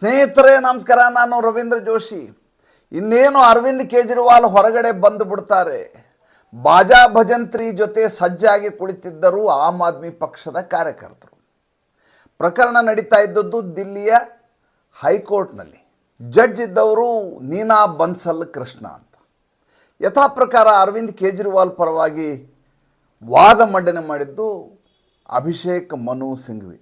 ಸ್ನೇಹಿತರೇ, ನಮಸ್ಕಾರ. ನಾನು ರವೀಂದ್ರ ಜೋಶಿ. ಇನ್ನೇನು ಅರವಿಂದ್ ಕೇಜ್ರಿವಾಲ್ ಹೊರಗಡೆ ಬಂದು ಬಿಡ್ತಾರೆ. ಬಾಜಾ ಭಜಂತ್ರಿ ಜೊತೆ ಸಜ್ಜಾಗಿ ಕುಳಿತಿದ್ದರು ಆಮ್ ಆದ್ಮಿ ಪಕ್ಷದ ಕಾರ್ಯಕರ್ತರು. ಪ್ರಕರಣ ನಡೀತಾ ಇದ್ದದ್ದು ದಿಲ್ಲಿಯ ಹೈಕೋರ್ಟ್ನಲ್ಲಿ. ಜಡ್ಜ್ ಇದ್ದವರು ನೀನಾ ಬನ್ಸಲ್ ಕೃಷ್ಣ ಅಂತ. ಯಥಾ ಪ್ರಕಾರ ಅರವಿಂದ್ ಕೇಜ್ರಿವಾಲ್ ಪರವಾಗಿ ವಾದ ಮಂಡನೆ ಮಾಡಿದ್ದು ಅಭಿಷೇಕ್ ಮನು ಸಿಂಘ್ವಿ.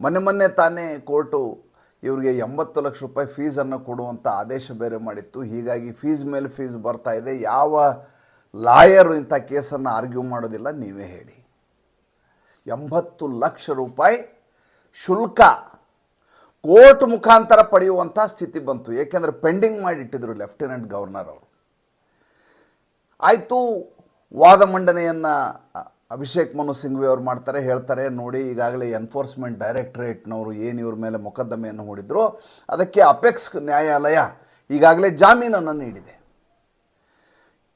ಮೊನ್ನೆ ಮೊನ್ನೆ ತಾನೇ ಕೋರ್ಟು ಇವರಿಗೆ ಎಂಬತ್ತು ಲಕ್ಷ ರೂಪಾಯಿ ಫೀಸನ್ನು ಕೊಡುವಂಥ ಆದೇಶ ಬೇರೆ ಮಾಡಿತ್ತು. ಹೀಗಾಗಿ ಫೀಸ್ ಮೇಲೆ ಫೀಸ್ ಬರ್ತಾ ಇದೆ. ಯಾವ ಲಾಯರು ಇಂಥ ಕೇಸನ್ನು ಆರ್ಗ್ಯೂ ಮಾಡೋದಿಲ್ಲ, ನೀವೇ ಹೇಳಿ. ಎಂಬತ್ತು ಲಕ್ಷ ರೂಪಾಯಿ ಶುಲ್ಕ ಕೋರ್ಟ್ ಮುಖಾಂತರ ಪಡೆಯುವಂಥ ಸ್ಥಿತಿ ಬಂತು. ಏಕೆಂದರೆ ಪೆಂಡಿಂಗ್ ಮಾಡಿಟ್ಟಿದ್ರು ಲೆಫ್ಟಿನೆಂಟ್ ಗವರ್ನರ್ ಅವರು. ಆಯಿತು, ವಾದ ಮಂಡನೆಯನ್ನು ಅಭಿಷೇಕ್ ಮನು ಸಿಂಘ್ವಿ ಅವ್ರು ಮಾಡ್ತಾರೆ, ಹೇಳ್ತಾರೆ. ನೋಡಿ, ಈಗಾಗಲೇ ಎನ್ಫೋರ್ಸ್ಮೆಂಟ್ ಡೈರೆಕ್ಟ್ರೇಟ್ನವರು ಏನು ಇವ್ರ ಮೇಲೆ ಮೊಕದ್ದಮೆಯನ್ನು ಹೂಡಿದ್ರು, ಅದಕ್ಕೆ ಅಪೆಕ್ಸ್ ನ್ಯಾಯಾಲಯ ಈಗಾಗಲೇ ಜಾಮೀನನ್ನು ನೀಡಿದೆ.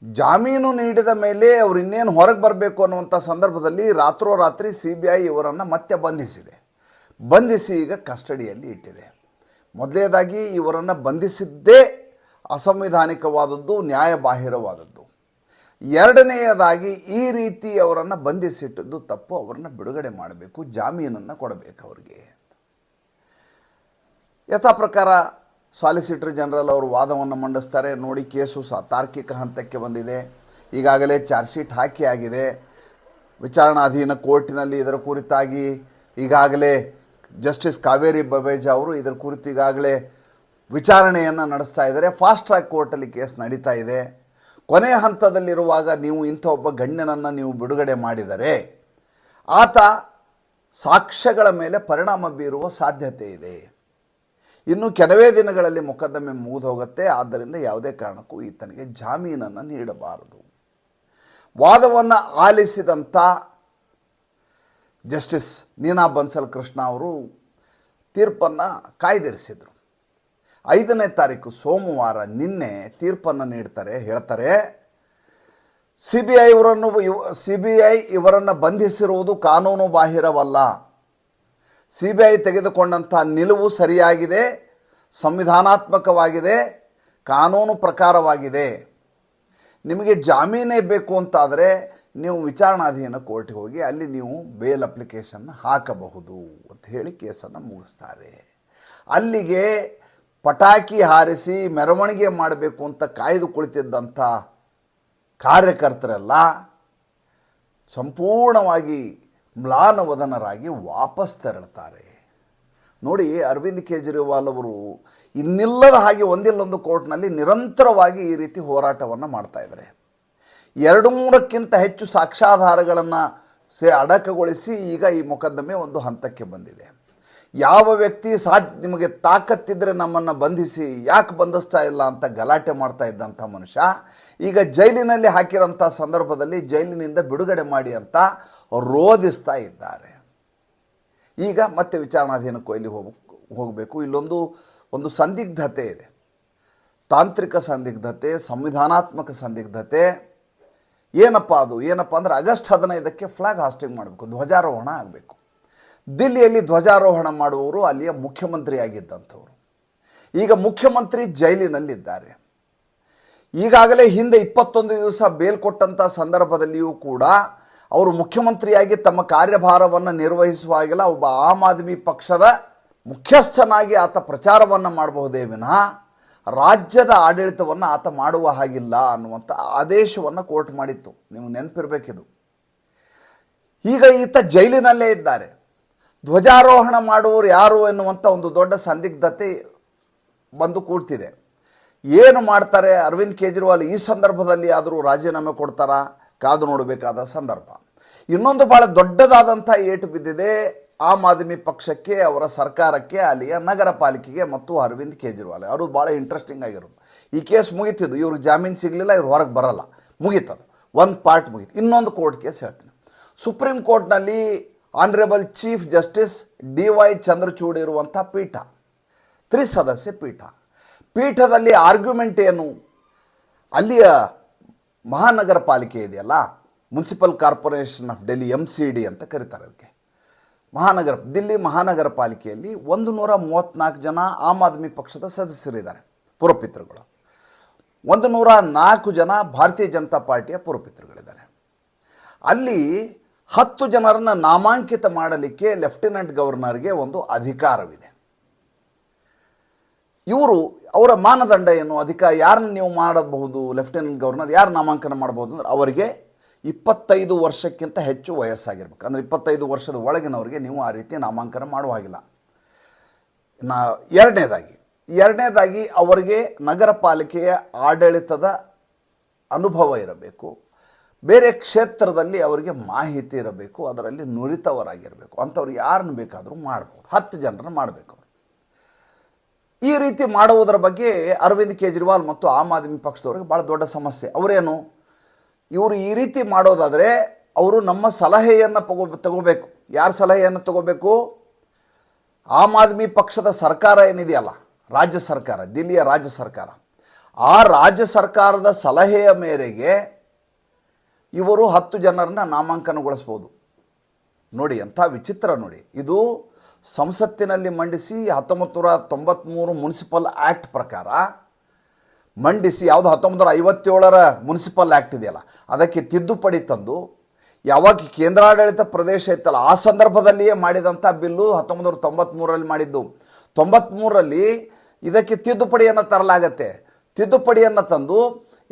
ಜಾಮೀನು ನೀಡಿದ ಮೇಲೆ ಅವರು ಇನ್ನೇನು ಹೊರಗೆ ಬರಬೇಕು ಅನ್ನುವಂಥ ಸಂದರ್ಭದಲ್ಲಿ ರಾತ್ರೋರಾತ್ರಿ ಸಿ ಬಿ ಐ ಇವರನ್ನು ಮತ್ತೆ ಬಂಧಿಸಿದೆ. ಬಂಧಿಸಿ ಈಗ ಕಸ್ಟಡಿಯಲ್ಲಿ ಇಟ್ಟಿದೆ. ಮೊದಲನೇದಾಗಿ ಇವರನ್ನು ಬಂಧಿಸಿದ್ದೇ ಅಸಂವಿಧಾನಿಕವಾದದ್ದು, ನ್ಯಾಯಬಾಹಿರವಾದದ್ದು. ಎರಡನೆಯದಾಗಿ ಈ ರೀತಿ ಅವರನ್ನು ಬಂಧಿಸಿಟ್ಟದ್ದು ತಪ್ಪು. ಅವರನ್ನು ಬಿಡುಗಡೆ ಮಾಡಬೇಕು, ಜಾಮೀನನ್ನು ಕೊಡಬೇಕು ಅವರಿಗೆ. ಯಥಾ ಪ್ರಕಾರ ಸಾಲಿಸಿಟರ್ ಜನರಲ್ ಅವರು ವಾದವನ್ನು ಮಂಡಿಸ್ತಾರೆ. ನೋಡಿ ಕೇಸು ಸಹ ತಾರ್ಕಿಕ ಹಂತಕ್ಕೆ ಬಂದಿದೆ. ಈಗಾಗಲೇ ಚಾರ್ಜ್ ಶೀಟ್ ಹಾಕಿ ಆಗಿದೆ. ವಿಚಾರಣಾಧೀನ ಕೋರ್ಟಿನಲ್ಲಿ ಇದರ ಕುರಿತಾಗಿ ಈಗಾಗಲೇ ಜಸ್ಟಿಸ್ ಕಾವೇರಿ ಬಬೇಜ ಅವರು ಇದರ ಕುರಿತು ಈಗಾಗಲೇ ವಿಚಾರಣೆಯನ್ನು ನಡೆಸ್ತಾ ಇದ್ದಾರೆ. ಫಾಸ್ಟ್ ಟ್ರ್ಯಾಕ್ ಕೋರ್ಟಲ್ಲಿ ಕೇಸ್ ನಡೀತಾ ಇದೆ. ಕೊನೆಯ ಹಂತದಲ್ಲಿರುವಾಗ ನೀವು ಇಂಥ ಒಬ್ಬ ಗಣ್ಯನನ್ನು ನೀವು ಬಿಡುಗಡೆ ಮಾಡಿದರೆ ಆತ ಸಾಕ್ಷ್ಯಗಳ ಮೇಲೆ ಪರಿಣಾಮ ಬೀರುವ ಸಾಧ್ಯತೆ ಇದೆ. ಇನ್ನು ಕೆಲವೇ ದಿನಗಳಲ್ಲಿ ಮೊಕದ್ದಮೆ ಮುಗಿದು ಹೋಗುತ್ತೆ ಆದ್ದರಿಂದ ಯಾವುದೇ ಕಾರಣಕ್ಕೂ ಈತನಿಗೆ ಜಾಮೀನನ್ನು ನೀಡಬಾರದು. ವಾದವನ್ನು ಆಲಿಸಿದಂಥ ಜಸ್ಟಿಸ್ ನೀನಾ ಬನ್ಸಲ್ ಕೃಷ್ಣ ಅವರು ತೀರ್ಪನ್ನು ಕಾಯ್ದಿರಿಸಿದರು. ಐದನೇ ತಾರೀಕು ಸೋಮವಾರ ನಿನ್ನೆ ತೀರ್ಪನ್ನು ನೀಡ್ತಾರೆ, ಹೇಳ್ತಾರೆ ಸಿ ಬಿ ಐ ಇವರನ್ನು ಸಿ ಬಿ ಐ ಇವರನ್ನು ಬಂಧಿಸಿರುವುದು ಕಾನೂನು ಬಾಹಿರವಲ್ಲ. ಸಿ ಬಿ ಐ ತೆಗೆದುಕೊಂಡಂಥ ನಿಲುವು ಸರಿಯಾಗಿದೆ, ಸಂವಿಧಾನಾತ್ಮಕವಾಗಿದೆ, ಕಾನೂನು ಪ್ರಕಾರವಾಗಿದೆ. ನಿಮಗೆ ಜಾಮೀನೇ ಬೇಕು ಅಂತಾದರೆ ನೀವು ವಿಚಾರಣಾಧೀನ ಕೋರ್ಟ್ಗೆ ಹೋಗಿ ಅಲ್ಲಿ ನೀವು ಬೇಲ್ ಅಪ್ಲಿಕೇಶನ್ ಹಾಕಬಹುದು, ಅಂತ ಹೇಳಿ ಕೇಸನ್ನು ಮುಗಿಸ್ತಾರೆ. ಅಲ್ಲಿಗೆ ಪಟಾಕಿ ಹಾರಿಸಿ ಮೆರವಣಿಗೆ ಮಾಡಬೇಕು ಅಂತ ಕಾಯ್ದು ಕುಳಿತಿದ್ದಂಥ ಕಾರ್ಯಕರ್ತರೆಲ್ಲ ಸಂಪೂರ್ಣವಾಗಿ ಮ್ಲಾನವದನರಾಗಿ ವಾಪಸ್ ತೆರಳುತ್ತಾರೆ. ನೋಡಿ, ಅರವಿಂದ್ ಕೇಜ್ರಿವಾಲ್ ಅವರು ಇನ್ನಿಲ್ಲದ ಹಾಗೆ ಒಂದಿಲ್ಲೊಂದು ಕೋರ್ಟ್ನಲ್ಲಿ ನಿರಂತರವಾಗಿ ಈ ರೀತಿ ಹೋರಾಟವನ್ನು ಮಾಡ್ತಾ ಇದ್ದಾರೆ. ಎರಡು ಮೂರಕ್ಕಿಂತ ಹೆಚ್ಚು ಸಾಕ್ಷ್ಯಾಧಾರಗಳನ್ನು ಅಡಕಗೊಳಿಸಿ ಈಗ ಈ ಮೊಕದ್ದಮೆ ಒಂದು ಹಂತಕ್ಕೆ ಬಂದಿದೆ. ಯಾವ ವ್ಯಕ್ತಿ ಸಾಧ್ಯ ನಿಮಗೆ ತಾಕತ್ತಿದ್ರೆ ನಮ್ಮನ್ನು ಬಂಧಿಸಿ ಯಾಕೆ ಬಂಧಿಸ್ತಾ ಇಲ್ಲ ಅಂತ ಗಲಾಟೆ ಮಾಡ್ತಾ ಇದ್ದಂಥ ಮನುಷ್ಯ, ಈಗ ಜೈಲಿನಲ್ಲಿ ಹಾಕಿರೋಂಥ ಸಂದರ್ಭದಲ್ಲಿ ಜೈಲಿನಿಂದ ಬಿಡುಗಡೆ ಮಾಡಿ ಅಂತ ರೋಧಿಸ್ತಾ ಇದ್ದಾರೆ. ಈಗ ಮತ್ತೆ ವಿಚಾರಣಾಧೀನ ಕೊಯ್ಲಿ ಹೋಗ, ಹೋಗಬೇಕು. ಇಲ್ಲೊಂದು, ಒಂದು ಸಂದಿಗ್ಧತೆ ಇದೆ. ತಾಂತ್ರಿಕ ಸಂದಿಗ್ಧತೆ, ಸಂವಿಧಾನಾತ್ಮಕ ಸಂದಿಗ್ಧತೆ. ಏನಪ್ಪ ಅದು? ಏನಪ್ಪ ಅಂದರೆ ಆಗಸ್ಟ್ ಹದಿನೈದಕ್ಕೆ ಫ್ಲಾಗ್ ಹಾಸ್ಟಿಂಗ್ ಮಾಡಬೇಕು. ಧ್ವಜಾರೋಹಣ ಆಗಬೇಕು. ದಿಲ್ಲಿಯಲ್ಲಿ ಧ್ವಜಾರೋಹಣ ಮಾಡುವವರು ಅಲ್ಲಿಯ ಮುಖ್ಯಮಂತ್ರಿಯಾಗಿದ್ದಂಥವರು. ಈಗ ಮುಖ್ಯಮಂತ್ರಿ ಜೈಲಿನಲ್ಲಿದ್ದಾರೆ. ಈಗಾಗಲೇ ಹಿಂದೆ ಇಪ್ಪತ್ತೊಂದು ದಿವಸ ಬೇಲ್ ಕೊಟ್ಟಂಥ ಸಂದರ್ಭದಲ್ಲಿಯೂ ಕೂಡ ಅವರು ಮುಖ್ಯಮಂತ್ರಿಯಾಗಿ ತಮ್ಮ ಕಾರ್ಯಭಾರವನ್ನು ನಿರ್ವಹಿಸುವಾಗೆಲ್ಲ ಒಬ್ಬ ಆಮ್ ಆದ್ಮಿ ಪಕ್ಷದ ಮುಖ್ಯಸ್ಥನಾಗಿ ಆತ ಪ್ರಚಾರವನ್ನು ಮಾಡಬಹುದೇ ವಿನಃ ರಾಜ್ಯದ ಆಡಳಿತವನ್ನು ಆತ ಮಾಡುವ ಹಾಗಿಲ್ಲ ಅನ್ನುವಂಥ ಆದೇಶವನ್ನು ಕೋರ್ಟ್ ಮಾಡಿತ್ತು. ನೀವು ನೆನಪಿರಬೇಕಿದು. ಈಗ ಈತ ಜೈಲಿನಲ್ಲೇ ಇದ್ದಾರೆ. ಧ್ವಜಾರೋಹಣ ಮಾಡುವವರು ಯಾರು ಎನ್ನುವಂಥ ಒಂದು ದೊಡ್ಡ ಸಂದಿಗ್ಧತೆ ಬಂದು ಕೂಡ್ತಿದೆ. ಏನು ಮಾಡ್ತಾರೆ? ಅರವಿಂದ್ ಕೇಜ್ರಿವಾಲ್ ಈ ಸಂದರ್ಭದಲ್ಲಿ ಆದರೂ ರಾಜೀನಾಮೆ ಕೊಡ್ತಾರಾ? ಕಾದು ನೋಡಬೇಕಾದ ಸಂದರ್ಭ. ಇನ್ನೊಂದು ಭಾಳ ದೊಡ್ಡದಾದಂಥ ಏಟು ಬಿದ್ದಿದೆ. ಆಮ್ ಆದ್ಮಿ ಪಕ್ಷಕ್ಕೆ, ಅವರ ಸರ್ಕಾರಕ್ಕೆ, ಅಲ್ಲಿಯ ನಗರ ಪಾಲಿಕೆಗೆ ಮತ್ತು ಅರವಿಂದ್ ಕೇಜ್ರಿವಾಲ್. ಅವರು ಭಾಳ ಇಂಟ್ರೆಸ್ಟಿಂಗ್ ಆಗಿರೋದು. ಈ ಕೇಸ್ ಮುಗೀತಿದ್ದು. ಇವ್ರಿಗೆ ಜಾಮೀನು ಸಿಗಲಿಲ್ಲ, ಇವ್ರು ಹೊರಗೆ ಬರಲ್ಲ. ಮುಗೀತದು. ಒಂದು ಪಾರ್ಟ್ ಮುಗೀತು. ಇನ್ನೊಂದು ಕೋರ್ಟ್ ಕೇಸ್ ಹೇಳ್ತೀನಿ. ಸುಪ್ರೀಂ ಕೋರ್ಟ್ನಲ್ಲಿ honourable chief justice D Y Chandrachud ಇರುವಂಥ ಪೀಠ, ತ್ರಿಸದಸ್ಯ ಪೀಠ. ಪೀಠದಲ್ಲಿ ಆರ್ಗ್ಯುಮೆಂಟ್ ಏನು? ಅಲ್ಲಿಯ ಮಹಾನಗರ ಪಾಲಿಕೆ ಇದೆಯಲ್ಲ municipal corporation of Delhi M C D ಅಂತ ಕರೀತಾರೆ ಅದಕ್ಕೆ. ಮಹಾನಗರ, ದಿಲ್ಲಿ ಮಹಾನಗರ ಪಾಲಿಕೆಯಲ್ಲಿ ಒಂದು ನೂರ ಮೂವತ್ತ್ನಾಲ್ಕು ಜನ ಆಮ್ ಆದ್ಮಿ ಪಕ್ಷದ ಸದಸ್ಯರಿದ್ದಾರೆ ಪುರಪಿತೃಗಳು ಒಂದು ನೂರ ನಾಲ್ಕು ಜನ ಭಾರತೀಯ ಜನತಾ ಪಾರ್ಟಿಯ ಪುರಪಿತೃಗಳಿದ್ದಾರೆ ಅಲ್ಲಿ ಹತ್ತು ಜನರನ್ನು ನಾಮಾಂಕಿತ ಮಾಡಲಿಕ್ಕೆ ಲೆಫ್ಟಿನೆಂಟ್ ಗವರ್ನರ್ಗೆ ಒಂದು ಅಧಿಕಾರವಿದೆ. ಇವರು ಅವರ ಮಾನದಂಡ ಏನು? ಅಧಿಕಾರ ಯಾರನ್ನ ನೀವು ಮಾಡಬಹುದು? ಲೆಫ್ಟಿನೆಂಟ್ ಗವರ್ನರ್ ಯಾರು ನಾಮಾಂಕನ ಮಾಡಬಹುದು ಅಂದ್ರೆ ಅವರಿಗೆ ಇಪ್ಪತ್ತೈದು ವರ್ಷಕ್ಕಿಂತ ಹೆಚ್ಚು ವಯಸ್ಸಾಗಿರ್ಬೇಕು. ಅಂದರೆ ಇಪ್ಪತ್ತೈದು ವರ್ಷದ ಒಳಗಿನವರಿಗೆ ನೀವು ಆ ರೀತಿ ನಾಮಾಂಕನ ಮಾಡುವ ಹಾಗಿಲ್ಲ. ನಾ ಎರಡನೇದಾಗಿ ಎರಡನೇದಾಗಿ ಅವರಿಗೆ ನಗರ ಪಾಲಿಕೆಯ ಆಡಳಿತದ ಅನುಭವ ಇರಬೇಕು. ಬೇರೆ ಕ್ಷೇತ್ರದಲ್ಲಿ ಅವರಿಗೆ ಮಾಹಿತಿ ಇರಬೇಕು, ಅದರಲ್ಲಿ ನುರಿತವರಾಗಿರಬೇಕು, ಅಂಥವ್ರು ಯಾರನ್ನು ಬೇಕಾದರೂ ಮಾಡ್ಬೋದು, ಹತ್ತು ಜನರನ್ನು ಮಾಡಬೇಕು ಈ ರೀತಿ ಮಾಡುವುದರ ಬಗ್ಗೆ ಅರವಿಂದ್ ಕೇಜ್ರಿವಾಲ್ ಮತ್ತು ಆಮ್ ಆದ್ಮಿ ಪಕ್ಷದವ್ರಿಗೆ ಭಾಳ ದೊಡ್ಡ ಸಮಸ್ಯೆ. ಅವರೇನು? ಇವರು ಈ ರೀತಿ ಮಾಡೋದಾದರೆ ಅವರು ನಮ್ಮ ಸಲಹೆಯನ್ನು ತಗೋ ತಗೋಬೇಕು. ಯಾರ ಸಲಹೆಯನ್ನು ತಗೋಬೇಕು? ಆಮ್ ಆದ್ಮಿ ಪಕ್ಷದ ಸರ್ಕಾರ ಏನಿದೆಯಲ್ಲ? ರಾಜ್ಯ ಸರ್ಕಾರ, ದಿಲ್ಲಿಯ ರಾಜ್ಯ ಸರ್ಕಾರ. ಆ ರಾಜ್ಯ ಸರ್ಕಾರದ ಸಲಹೆಯ ಮೇರೆಗೆ ಇವರು ಹತ್ತು ಜನರನ್ನ ನಾಮಾಂಕನಗೊಳಿಸ್ಬೋದು. ನೋಡಿ, ಎಂಥ ವಿಚಿತ್ರ ನೋಡಿ. ಇದು ಸಂಸತ್ತಿನಲ್ಲಿ ಮಂಡಿಸಿ ಹತ್ತೊಂಬತ್ತು ನೂರ ತೊಂಬತ್ತ್ಮೂರು ಮುನ್ಸಿಪಲ್ ಆ್ಯಕ್ಟ್ ಪ್ರಕಾರ ಮಂಡಿಸಿ, ಯಾವುದು ಹತ್ತೊಂಬತ್ತು ನೂರ ಐವತ್ತೇಳರ ಮುನ್ಸಿಪಲ್ ಆ್ಯಕ್ಟ್ ಇದೆಯಲ್ಲ, ಅದಕ್ಕೆ ತಿದ್ದುಪಡಿ ತಂದು ಯಾವಾಗ ಕೇಂದ್ರಾಡಳಿತ ಪ್ರದೇಶ ಇತ್ತಲ್ಲ, ಆ ಸಂದರ್ಭದಲ್ಲಿಯೇ ಮಾಡಿದಂಥ ಬಿಲ್ಲು ಹತ್ತೊಂಬತ್ತು ನೂರ ತೊಂಬತ್ತ್ಮೂರರಲ್ಲಿ ಮಾಡಿದ್ದು. ತೊಂಬತ್ತ್ಮೂರರಲ್ಲಿ ಇದಕ್ಕೆ ತಿದ್ದುಪಡಿಯನ್ನು ತರಲಾಗತ್ತೆ. ತಿದ್ದುಪಡಿಯನ್ನು ತಂದು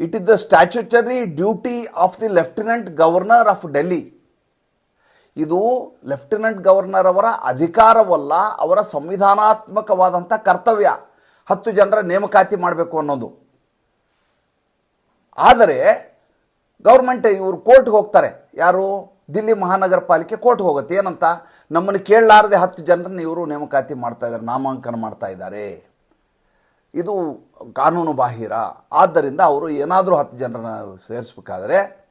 it is the statutory duty of the lieutenant governor of Delhi ಇದು ಲೆಫ್ಟಿನೆಂಟ್ ಗವರ್ನರ್ ಅವರ ಅಧಿಕಾರವಲ್ಲ, ಅವರ ಸಂವಿಧಾನಾತ್ಮಕವಾದಂಥ ಕರ್ತವ್ಯ. ಹತ್ತು ಜನರ ನೇಮಕಾತಿ ಮಾಡಬೇಕು ಅನ್ನೋದು. ಆದರೆ ಗೌರ್ಮೆಂಟ್ ಇವರು ಕೋರ್ಟ್ಗೆ ಹೋಗ್ತಾರೆ. ಯಾರು? ದಿಲ್ಲಿ ಮಹಾನಗರ ಪಾಲಿಕೆ ಕೋರ್ಟ್ಗೆ ಹೋಗುತ್ತೆ. ಏನಂತ? ನಮ್ಮನ್ನು ಕೇಳಲಾರದೆ ಹತ್ತು ಜನರನ್ನು ಇವರು ನೇಮಕಾತಿ ಮಾಡ್ತಾ ಇದ್ದಾರೆ, ನಾಮಾಂಕನ ಮಾಡ್ತಾ ಇದ್ದಾರೆ. ಇದು ಕಾನೂನು ಬಾಹಿರ ಆದ್ದರಿಂದ ಅವರು ಏನಾದರೂ ಹತ್ತು ಜನರನ್ನ ಸೇರಿಸ್ಬೇಕಾದ್ರೆ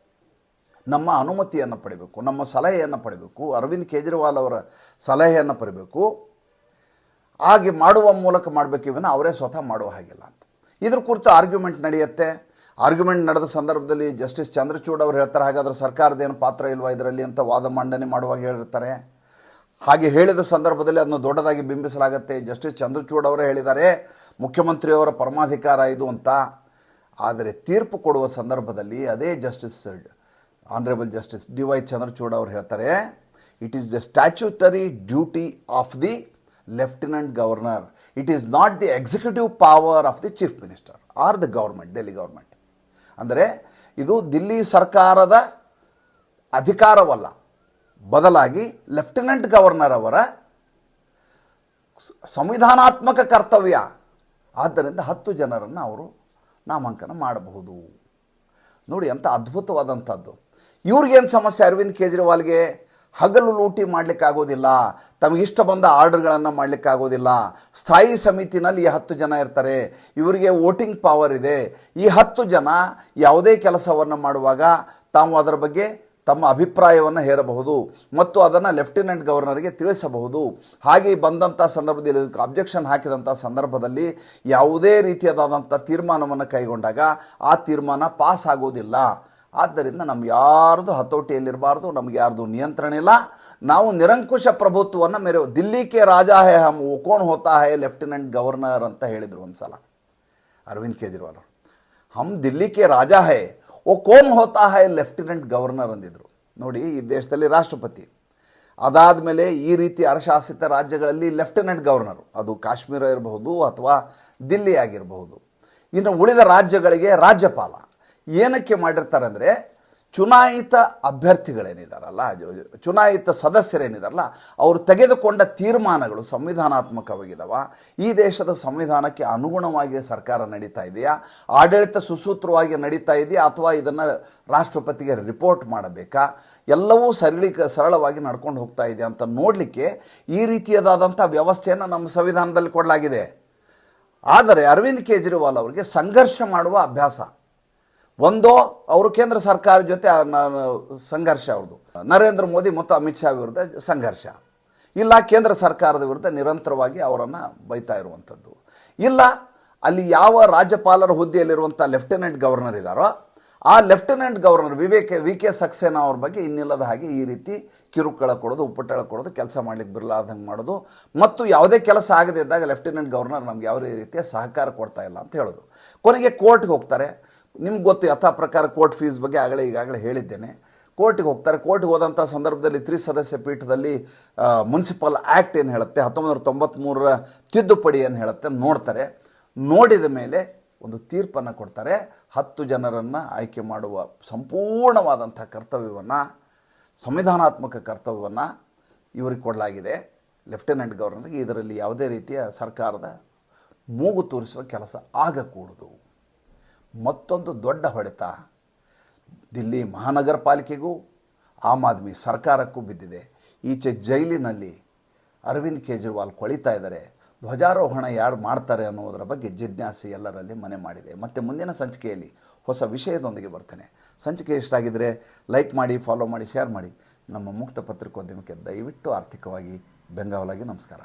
ನಮ್ಮ ಅನುಮತಿಯನ್ನು ಪಡಿಬೇಕು, ನಮ್ಮ ಸಲಹೆಯನ್ನು ಪಡಿಬೇಕು, ಅರವಿಂದ್ ಕೇಜ್ರಿವಾಲ್ ಅವರ ಸಲಹೆಯನ್ನು ಪಡಿಬೇಕು. ಹಾಗೆ ಮಾಡುವ ಮೂಲಕ ಮಾಡಬೇಕು ಇವನ್ನ ಅವರೇ ಸ್ವತಃ ಮಾಡುವ ಹಾಗಿಲ್ಲ ಅಂತ. ಇದ್ರ ಕುರಿತು ಆರ್ಗ್ಯುಮೆಂಟ್ ನಡೆಯುತ್ತೆ. ಆರ್ಗ್ಯುಮೆಂಟ್ ನಡೆದ ಸಂದರ್ಭದಲ್ಲಿ ಜಸ್ಟಿಸ್ ಚಂದ್ರಚೂಡ್ ಅವರು ಹೇಳ್ತಾರೆ, ಹಾಗಾದರೆ ಸರ್ಕಾರದ ಏನು ಪಾತ್ರ ಇಲ್ವಾ ಇದರಲ್ಲಿ ಅಂತ ವಾದ ಮಂಡನೆ ಮಾಡುವಾಗ ಹೇಳಿರ್ತಾರೆ. ಹಾಗೆ ಹೇಳಿದ ಸಂದರ್ಭದಲ್ಲಿ ಅದನ್ನು ದೊಡ್ಡದಾಗಿ ಬಿಂಬಿಸಲಾಗುತ್ತೆ. ಜಸ್ಟಿಸ್ ಚಂದ್ರಚೂಡ್ ಅವರೇ ಹೇಳಿದ್ದಾರೆ, ಮುಖ್ಯಮಂತ್ರಿಯವರ ಪರಮಾಧಿಕಾರ ಇದು ಅಂತ. ಆದರೆ ತೀರ್ಪು ಕೊಡುವ ಸಂದರ್ಭದಲ್ಲಿ ಅದೇ justice, honourable justice D Y Chandrachud ಅವರು ಹೇಳ್ತಾರೆ it is the statutory duty of the lieutenant governor it is not the executive power of the chief minister or the government Delhi government ಅಂದರೆ ಇದು ದಿಲ್ಲಿ ಸರ್ಕಾರದ ಅಧಿಕಾರವಲ್ಲ. ಬದಲಾಗಿ ಲೆಫ್ಟಿನೆಂಟ್ ಗವರ್ನರ್ ಅವರ ಸಂವಿಧಾನಾತ್ಮಕ ಕರ್ತವ್ಯ. ಆದ್ದರಿಂದ ಹತ್ತು ಜನರನ್ನು ಅವರು ನಾಮಾಂಕನ ಮಾಡಬಹುದು. ನೋಡಿ ಅಂತ ಅದ್ಭುತವಾದಂಥದ್ದು. ಇವ್ರಿಗೇನು ಸಮಸ್ಯೆ? ಅರವಿಂದ್ ಕೇಜ್ರಿವಾಲ್ಗೆ ಹಗಲು ಲೂಟಿ ಮಾಡಲಿಕ್ಕಾಗೋದಿಲ್ಲ. ತಮಗಿಷ್ಟ ಬಂದ ಆರ್ಡರ್ಗಳನ್ನು ಮಾಡಲಿಕ್ಕಾಗೋದಿಲ್ಲ. ಸ್ಥಾಯಿ ಸಮಿತಿನಲ್ಲಿ ಈ ಹತ್ತು ಜನ ಇರ್ತಾರೆ. ಇವರಿಗೆ ವೋಟಿಂಗ್ ಪವರ್ ಇದೆ. ಈ ಹತ್ತು ಜನ ಯಾವುದೇ ಕೆಲಸವನ್ನು ಮಾಡುವಾಗ ತಾವು ಅದರ ಬಗ್ಗೆ ತಮ್ಮ ಅಭಿಪ್ರಾಯವನ್ನು ಹೇರಬಹುದು ಮತ್ತು ಅದನ್ನು ಲೆಫ್ಟಿನೆಂಟ್ ಗವರ್ನರ್ಗೆ ತಿಳಿಸಬಹುದು. ಹಾಗೆ ಬಂದಂಥ ಸಂದರ್ಭದಲ್ಲಿ ಇದಕ್ಕೆ ಅಬ್ಜೆಕ್ಷನ್ ಹಾಕಿದಂಥ ಸಂದರ್ಭದಲ್ಲಿ ಯಾವುದೇ ರೀತಿಯಾದಂಥ ತೀರ್ಮಾನವನ್ನು ಕೈಗೊಂಡಾಗ ಆ ತೀರ್ಮಾನ ಪಾಸ್ ಆಗೋದಿಲ್ಲ. ಆದ್ದರಿಂದ ನಮ್ಮ ಯಾರ್ದು ಹತೋಟಿಯಲ್ಲಿರಬಾರ್ದು, ನಮ್ಗೆ ಯಾರ್ದು ನಿಯಂತ್ರಣ ಇಲ್ಲ. ನಾವು ನಿರಂಕುಶ ಪ್ರಭುತ್ವವನ್ನು ಮೇರೆ ದಿಲ್ಲಿಗೆ ರಾಜ ಹೇ ಹಮ್ ಓಕೋಣ ಹೋತಾ ಹೇ ಲೆಫ್ಟಿನೆಂಟ್ ಗವರ್ನರ್ ಅಂತ ಹೇಳಿದರು ಒಂದು ಸಲ ಅರವಿಂದ್ ಕೇಜ್ರಿವಾಲ್ ಹಮ್ ದಿಲ್ಲಿ ಕೆ ರಾಜ ಹೈ ಓ ಹೋತಾ ಹೈ ಲೆಫ್ಟಿನೆಂಟ್ ಗವರ್ನರ್ ಅಂದಿದ್ರು. ನೋಡಿ, ಈ ದೇಶದಲ್ಲಿ ರಾಷ್ಟ್ರಪತಿ. ಅದಾದ ಮೇಲೆ ಈ ರೀತಿ ಅರಶಾಸಿತ ರಾಜ್ಯಗಳಲ್ಲಿ ಲೆಫ್ಟಿನೆಂಟ್ ಗವರ್ನರ್. ಅದು ಕಾಶ್ಮೀರ ಇರಬಹುದು ಅಥವಾ ದಿಲ್ಲಿ ಆಗಿರಬಹುದು ಇನ್ನು ಉಳಿದ ರಾಜ್ಯಗಳಿಗೆ ರಾಜ್ಯಪಾಲ. ಏನಕ್ಕೆ ಮಾಡಿರ್ತಾರೆ ಅಂದರೆ ಚುನಾಯಿತ ಅಭ್ಯರ್ಥಿಗಳೇನಿದಾರಲ್ಲ ಚುನಾಯಿತ ಸದಸ್ಯರೇನಿದಾರಲ್ಲ, ಅವರು ತೆಗೆದುಕೊಂಡ ತೀರ್ಮಾನಗಳು ಸಂವಿಧಾನಾತ್ಮಕವಾಗಿದ್ದಾವ ಈ ದೇಶದ ಸಂವಿಧಾನಕ್ಕೆ ಅನುಗುಣವಾಗಿ ಸರ್ಕಾರ ನಡೀತಾ ಇದೆಯಾ? ಆಡಳಿತ ಸುಸೂತ್ರವಾಗಿ ನಡೀತಾ ಇದೆಯಾ? ಅಥವಾ ಇದನ್ನು ರಾಷ್ಟ್ರಪತಿಗೆ ರಿಪೋರ್ಟ್ ಮಾಡಬೇಕಾ? ಎಲ್ಲವೂ ಸರಳಿ, ಸರಳವಾಗಿ ನಡ್ಕೊಂಡು ಹೋಗ್ತಾ ಇದೆಯಾ ಅಂತ ನೋಡಲಿಕ್ಕೆ ಈ ರೀತಿಯದಾದಂಥ ವ್ಯವಸ್ಥೆಯನ್ನು ನಮ್ಮ ಸಂವಿಧಾನದಲ್ಲಿ ಕೊಡಲಾಗಿದೆ. ಆದರೆ ಅರವಿಂದ್ ಕೇಜ್ರಿವಾಲ್ ಅವರಿಗೆ ಸಂಘರ್ಷ ಮಾಡುವ ಅಭ್ಯಾಸ. ಒಂದೋ ಅವರು ಕೇಂದ್ರ ಸರ್ಕಾರ ಜೊತೆ ಸಂಘರ್ಷ ಅವ್ರದ್ದು ನರೇಂದ್ರ ಮೋದಿ ಮತ್ತು ಅಮಿತ್ ಶಾ ವಿರುದ್ಧ ಸಂಘರ್ಷ. ಇಲ್ಲ, ಕೇಂದ್ರ ಸರ್ಕಾರದ ವಿರುದ್ಧ ನಿರಂತರವಾಗಿ ಅವರನ್ನು ಬೈತಾ ಇರುವಂಥದ್ದು. ಇಲ್ಲ, ಅಲ್ಲಿ ಯಾವ ರಾಜ್ಯಪಾಲರ ಹುದ್ದೆಯಲ್ಲಿರುವಂಥ ಲೆಫ್ಟಿನೆಂಟ್ ಗವರ್ನರ್ ಇದ್ದಾರೋ ಆ lieutenant governor Vivek, V K Saxena ಅವ್ರ ಬಗ್ಗೆ ಇನ್ನಿಲ್ಲದ ಹಾಗೆ ಈ ರೀತಿ ಕಿರುಕುಳ ಕೊಡೋದು ಉಪ್ಪಟ್ಟಳ ಕೊಡೋದು, ಕೆಲಸ ಮಾಡಲಿಕ್ಕೆ ಬಿರಲಾರ್ದಂಗೆ ಮಾಡೋದು. ಮತ್ತು ಯಾವುದೇ ಕೆಲಸ ಆಗದೇ ಇದ್ದಾಗ ಲೆಫ್ಟಿನೆಂಟ್ ಗವರ್ನರ್ ನಮ್ಗೆ ಯಾವ ರೀತಿಯ ಸಹಕಾರ ಕೊಡ್ತಾ ಇಲ್ಲ ಅಂತ ಹೇಳೋದು. ಕೊನೆಗೆ ಕೋರ್ಟ್ಗೆ ಹೋಗ್ತಾರೆ. ನಿಮ್ಗೆ ಗೊತ್ತು ಯಥಾ ಪ್ರಕಾರ ಕೋರ್ಟ್ ಫೀಸ್ ಬಗ್ಗೆ ಆಗಲೇ ಈಗಾಗಲೇ ಹೇಳಿದ್ದೇನೆ. ಕೋರ್ಟಿಗೆ ಹೋಗ್ತಾರೆ. ಕೋರ್ಟಿಗೆ ಹೋದಂಥ ಸಂದರ್ಭದಲ್ಲಿ ತ್ರಿಸದಸ್ಯ ಪೀಠದಲ್ಲಿ ಮುನ್ಸಿಪಲ್ ಆ್ಯಕ್ಟ್ ಏನು ಹೇಳುತ್ತೆ? ಹತ್ತೊಂಬತ್ತು ತೊಂಬತ್ತ್ಮೂರರ ತಿದ್ದುಪಡಿ ಏನು ಹೇಳುತ್ತೆ? ನೋಡ್ತಾರೆ. ನೋಡಿದ ಮೇಲೆ ಒಂದು ತೀರ್ಪನ್ನು ಕೊಡ್ತಾರೆ. ಹತ್ತು ಜನರನ್ನು ಆಯ್ಕೆ ಮಾಡುವ ಸಂಪೂರ್ಣವಾದಂಥ ಕರ್ತವ್ಯವನ್ನು, ಸಂವಿಧಾನಾತ್ಮಕ ಕರ್ತವ್ಯವನ್ನು ಇವರಿಗೆ ಕೊಡಲಾಗಿದೆ. ಲೆಫ್ಟಿನೆಂಟ್ ಗವರ್ನರ್ಗೆ ಇದರಲ್ಲಿ ಯಾವುದೇ ರೀತಿಯ ಸರ್ಕಾರದ ಮೂಗು ತೋರಿಸುವ ಕೆಲಸ ಆಗಕೂಡದು. ಮತ್ತೊಂದು ದೊಡ್ಡ ಹೊಡೆತ. ದಿಲ್ಲಿ ಮಹಾನಗರ ಪಾಲಿಕೆಗೂ ಆಮ್ ಆದ್ಮಿ ಸರ್ಕಾರಕ್ಕೂ ಬಿದ್ದಿದೆ. ಈಚೆ ಜೈಲಿನಲ್ಲಿ ಅರವಿಂದ್ ಕೇಜ್ರಿವಾಲ್ ಕೊಳಿತಾ ಇದ್ದಾರೆ. ಧ್ವಜಾರೋಹಣ ಯಾರು ಮಾಡ್ತಾರೆ ಅನ್ನೋದರ ಬಗ್ಗೆ ಜಿಜ್ಞಾಸೆ ಎಲ್ಲರಲ್ಲಿ ಮನೆ ಮಾಡಿದೆ. ಮತ್ತು ಮುಂದಿನ ಸಂಚಿಕೆಯಲ್ಲಿ ಹೊಸ ವಿಷಯದೊಂದಿಗೆ ಬರ್ತೇನೆ. ಸಂಚಿಕೆ ಇಷ್ಟಾಗಿದ್ದರೆ ಲೈಕ್ ಮಾಡಿ, ಫಾಲೋ ಮಾಡಿ, ಶೇರ್ ಮಾಡಿ. ನಮ್ಮ ಮುಕ್ತ ಪತ್ರಿಕೋದ್ಯಮಕ್ಕೆ ದಯವಿಟ್ಟು ಆರ್ಥಿಕವಾಗಿ ಬೆಂಗಾವಲಾಗಿ ನಮಸ್ಕಾರ.